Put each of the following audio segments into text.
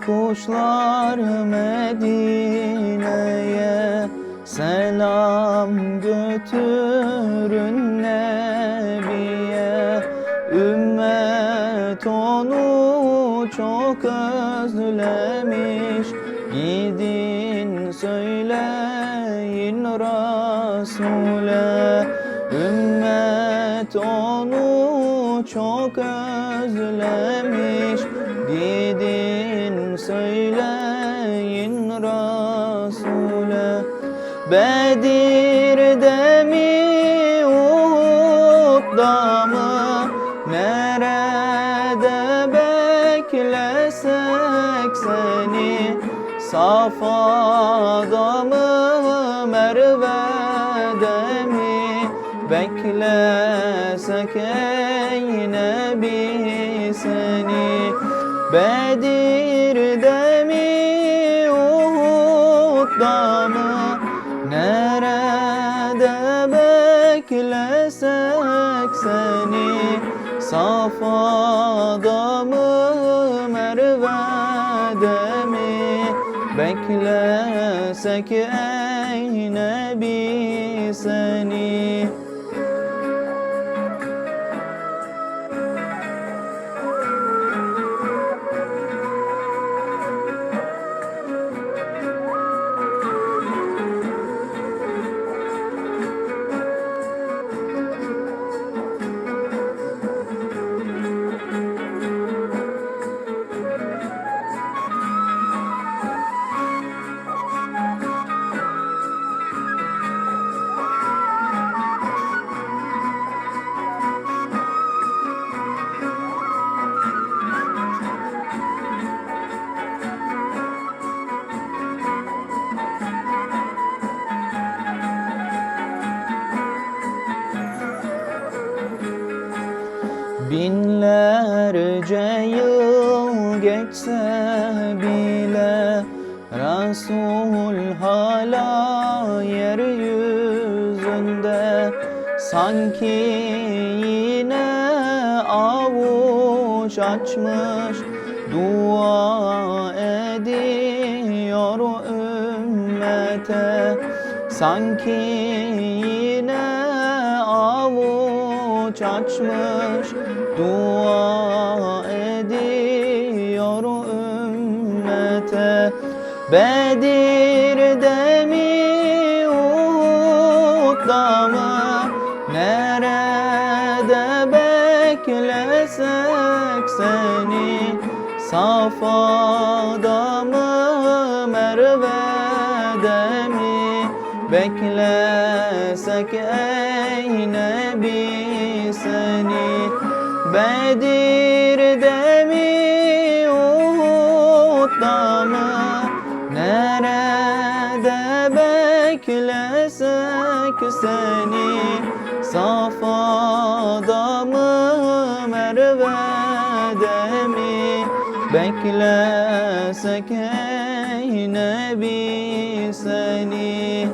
kuşlar Medine'ye. Selam götürün Nebiye. Ümmet onu çok özlemiş. Gidin söyleyin Resul'e Ümmet onu çok özlemiş Gidin söyleyin Resul'e Bedir'de mi Uhud'da mı? Nerede beklesek seni? Safa'da mı Merve'de mi? Beklesek Bedir'de mi Uhud'da mı Nerede beklesek seni? Safa'da mı Merve'de mi Beklesek ey Nebi seni Binlerce yıl geçse bile Resul hala yeryüzünde. Sanki yine avuç açmış Dua ediyor ümmete. Sanki yine avuç açmış Dua ediyor ümmete. Bedir'de mi Uhud'da mı Nerede beklesek seni? Safa'da mı Merve'de mi? Beklesek ey Nebi seni Bedir'de mi Uhud'da mı Nerede beklesek seni? Safa'da mı Merve'de mi Beklesek ey Nebi seni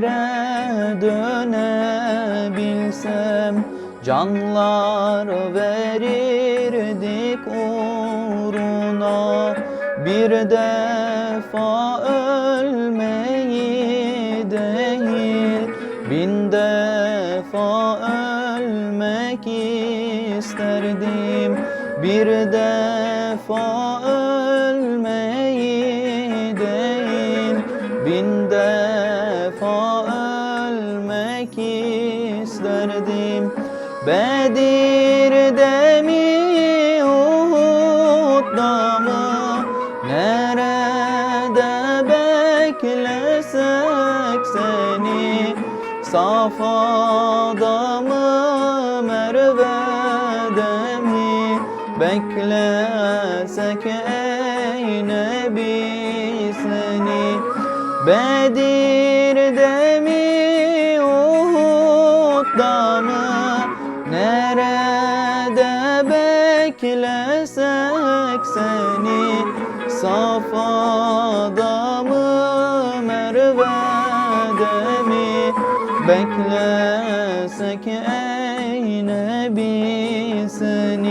günlere dönebilsem Canlar verirdik uğruna. Bir defa ölmeyi değil Bin defa ölmek isterdim. Bir defa ölmeyi değil Bin defa Bedir'de mi Uhud'da mı Nerede beklesek seni? Safa'da mı Merve'de mi? Beklesek ey Nebi seni? Bedir beklesek seni. Safa'da mı Merve'de mi Beklesek ey Nebi seni